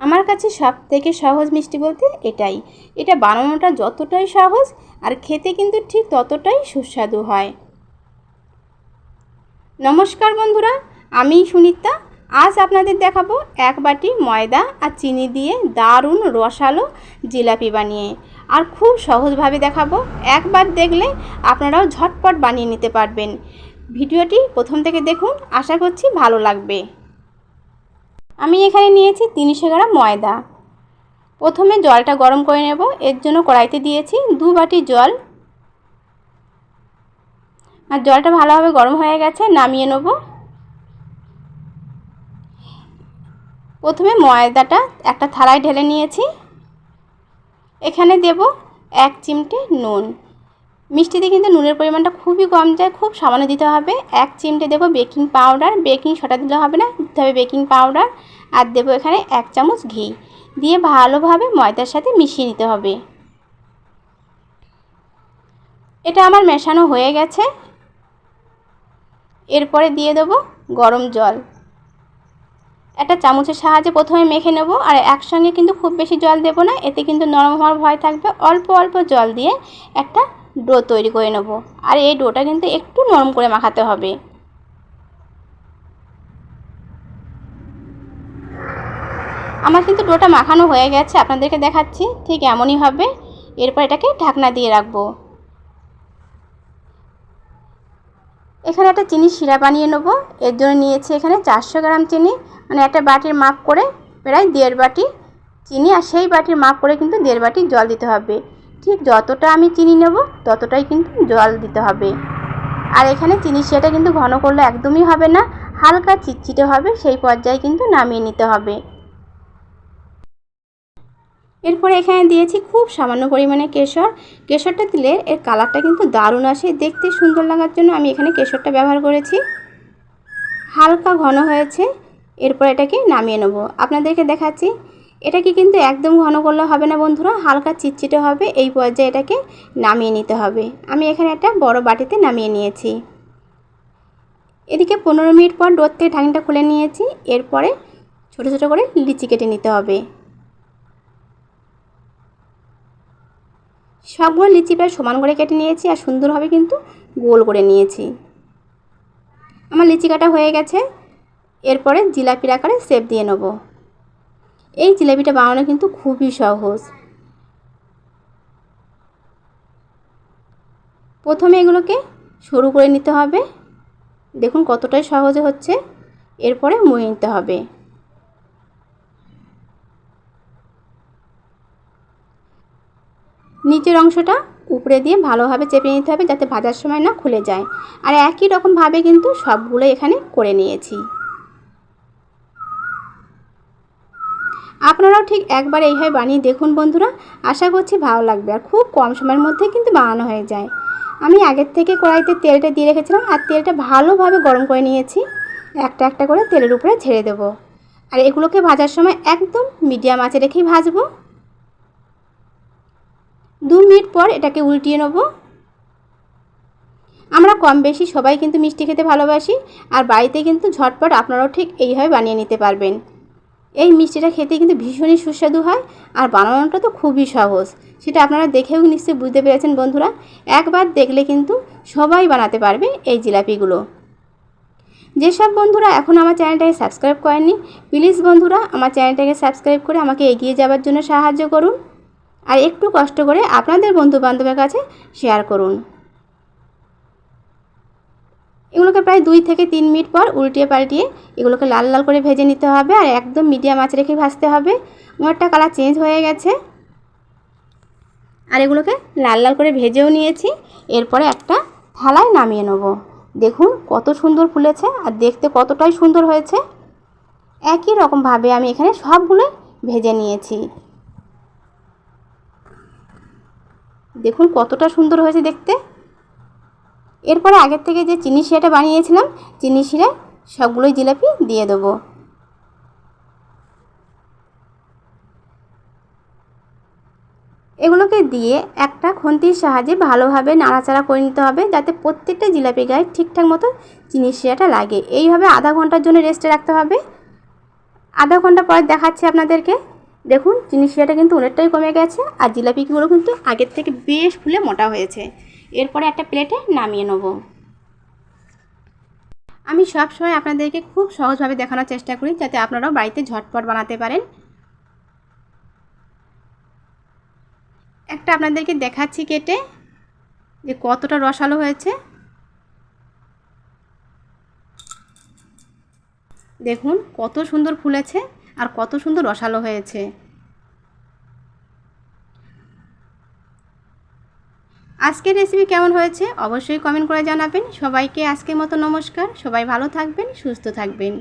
আমার কাছে সব থেকে সহজ মিষ্টি বলতে এটাই। এটা বানানোটা যতটাই সহজ আর খেতে কিন্তু ঠিক ততটাই সুস্বাদু হয়। নমস্কার বন্ধুরা, আমি সুনিতা। আজ আপনাদের দেখাবো এক বাটি ময়দা আর চিনি দিয়ে দারুণ রসালো জিলাপি বানিয়ে। আর খুব সহজভাবে দেখাবো, একবার দেখলে আপনারাও ঝটপট বানিয়ে নিতে পারবেন। ভিডিওটি প্রথম থেকে দেখুন, আশা করছি ভালো লাগবে। আমি এখানে নিয়েছি তিনশো গ্রাম ময়দা। প্রথমে জলটা গরম করে নেব। এর জন্য কড়াইতে দিয়েছি দু বাটি জল। আর জলটা ভালোভাবে গরম হয়ে গেছে, নামিয়ে নেব। প্রথমে ময়দাটা একটা থালায় ঢেলে নিয়েছি। এখানে দেব এক চিমটে নুন। মিষ্টিতে কিন্তু নুনের পরিমাণটা খুবই কম যায়, খুব সামান্য দিতে হবে। এক চিমটে দেবো বেকিং পাউডার। বেকিং সোডা দিলে হবে না, দিতে হবে বেকিং পাউডার। আর দেবো এখানে এক চামচ ঘি। দিয়ে ভালোভাবে ময়দার সাথে মিশিয়ে নিতে হবে। এটা আমার মেশানো হয়ে গেছে। এরপরে দিয়ে দেবো গরম জল। একটা চামচের সাহায্যে প্রথমে মেখে নেব। আর একসঙ্গে কিন্তু খুব বেশি জল দেব না, এতে কিন্তু নরম হওয়ার ভয় থাকবে। অল্প অল্প জল দিয়ে একটা ডো তৈরি করে নেব। আর এই ডোটা কিন্তু একটু নরম করে মাখাতে হবে। আমার কিন্তু ডোটা মাখানো হয়ে গেছে, আপনাদেরকে দেখাচ্ছি। ঠিক এমনই হবে। এরপর এটাকে ঢাকনা দিয়ে রাখব। এখানে একটা চিনি শিরা বানিয়ে নেব। এর জন্য নিয়েছি এখানে চারশো গ্রাম চিনি। মানে একটা বাটির মাপ করে প্রায় দেড় বাটি চিনি, আর সেই বাটির মাপ করে কিন্তু দেড় বাটি জল দিতে হবে। ঠিক যতটা আমি চিনি নেব, ততটাই কিন্তু জল দিতে হবে। আর এখানে চিনি সেটা কিন্তু ঘন করলে একদমই হবে না, হালকা চিটচিটে হবে, সেই পর্যায়ে কিন্তু নামিয়ে নিতে হবে। এরপরে এখানে দিয়েছি খুব সামান্য পরিমাণে কেশর। কেশরটা দিলে এর কালারটা কিন্তু দারুণ আসে, দেখতে সুন্দর লাগার জন্য আমি এখানে কেশরটা ব্যবহার করেছি। হালকা ঘন হয়েছে, এরপর এটাকে নামিয়ে নেব। আপনাদেরকে দেখাচ্ছি এটাকে কিন্তু একদম ঘন করলে হবে না বন্ধুরা, হালকা চিটচিটে হবে, এই পর্যায়ে এটাকে নামিয়ে নিতে হবে। আমি এখানে একটা বড় বাটিতে নামিয়ে নিয়েছি। এদিকে পনেরো মিনিট পর ডোর থেকে ঢাকনিটা খুলে নিয়েছি, এরপরে ছোটো ছোটো করে লিচি কেটে নিতে হবে। সবগুলো লিচি প্রায় সমান করে কেটে নিয়েছি আর সুন্দরভাবে কিন্তু গোল করে নিয়েছি। আমার লিচি কাটা হয়ে গেছে, এরপরে জিলাপির আকারে শেপ দিয়ে নেব। এই জিলাপিটা বানানো কিন্তু খুবই সহজ। প্রথমে এগুলোকে সরু করে নিতে হবে। দেখুন কতটাই সহজে হচ্ছে। এরপরে মুড়ে নিতে হবে। নিচের অংশটা উপরে দিয়ে ভালোভাবে চেপে নিতে হবে যাতে ভাজার সময় না খুলে যায়। আর একই রকমভাবে কিন্তু সবগুলো এখানে করে নিয়েছি। আপনারাও ঠিক একবার এইভাবে বানিয়ে দেখুন বন্ধুরা। আশা করছি ভালো লাগবে আর খুব কম সময়ের মধ্যে কিন্তু বানানো হয়ে যায়। আমি আগের থেকে কড়াইতে তেলটা দিয়ে রেখেছিলাম আর তেলটা ভালোভাবে গরম করে নিয়েছি। একটা একটা করে তেলের উপরে ছেড়ে দেবো। আর এগুলোকে ভাজার সময় একদম মিডিয়াম আঁচে রেখেই ভাজবো। দু মিনিট পর এটাকে উল্টিয়ে নেব। আমরা কম বেশি সবাই কিন্তু মিষ্টি খেতে ভালোবাসি। আর বাড়িতে কিন্তু ঝটপট আপনারাও ঠিক এইভাবে বানিয়ে নিতে পারবেন। এই মিষ্টিটা খেতে কিন্তু ভীষণই সুস্বাদু হয় আর বানানোটা তো খুবই সহজ। সেটা আপনারা দেখেও নিশ্চয়ই বুঝতে পেরেছেন বন্ধুরা। একবার দেখলে কিন্তু সবাই বানাতে পারবে এই জিলাপিগুলো। যেসব বন্ধুরা এখন আমার চ্যানেলটাকে সাবস্ক্রাইব করেননি, প্লিজ বন্ধুরা আমার চ্যানেলটাকে সাবস্ক্রাইব করে আমাকে এগিয়ে যাওয়ার জন্য সাহায্য করুন। আর একটু কষ্ট করে আপনাদের বন্ধু বান্ধবের কাছে শেয়ার করুন। এগুলোকে প্রায় দুই থেকে তিন মিনিট পর উল্টিয়ে পাল্টিয়ে এগুলোকে লাল লাল করে ভেজে নিতে হবে আর একদম মিডিয়াম আঁচ রেখে ভাজতে হবে। মোটটা কালার চেঞ্জ হয়ে গেছে। আর এগুলোকে লাল লাল করে ভেজেও নিয়েছি। এরপরে একটা থালায় নামিয়ে নেব। দেখুন কত সুন্দর ফুলেছে আর দেখতে কতটাই সুন্দর হয়েছে। একই রকমভাবে আমি এখানে সবগুলো ভেজে নিয়েছি। দেখুন কতটা সুন্দর হয়েছে দেখতে। এরপরে আগের থেকে যে চিনি শিরাটা বানিয়েছিলাম, চিনি শিরায় সবগুলোই জিলাপি দিয়ে দেবো। এগুলোকে দিয়ে একটা খন্তির সাহায্যে ভালোভাবে নাড়াচাড়া করে নিতে হবে, যাতে প্রত্যেকটা জিলাপি গায়ে ঠিকঠাক মতো চিনি শিরাটা লাগে। এইভাবে আধা ঘণ্টার জন্য রেস্টে রাখতে হবে। আধা ঘণ্টা পরে দেখাচ্ছি আপনাদেরকে। দেখুন, চিনি শিরাটা কিন্তু অনেকটাই কমে গেছে, আর জিলাপিগুলো কিন্তু আগের থেকে বেশ ফুলে মোটা হয়েছে। এরপরে একটা প্লেটে নামিয়ে নেব। আমি সব সময় আপনাদেরকে খুব সহজভাবে দেখানোর চেষ্টা করি, যাতে আপনারাও বাড়িতে ঝটপট বানাতে পারেন। একটা আপনাদেরকে দেখাচ্ছি কেটে, যে কতটা রসালো হয়েছে। দেখুন, কত সুন্দর ফুলেছে আর কত সুন্দর রসালো হয়েছে। আজকের রেসিপি কেমন হয়েছে অবশ্যই কমেন্ট করে জানাবেন। সবাইকে আজকের মতো নমস্কার। সবাই ভালো থাকবেন, সুস্থ থাকবেন।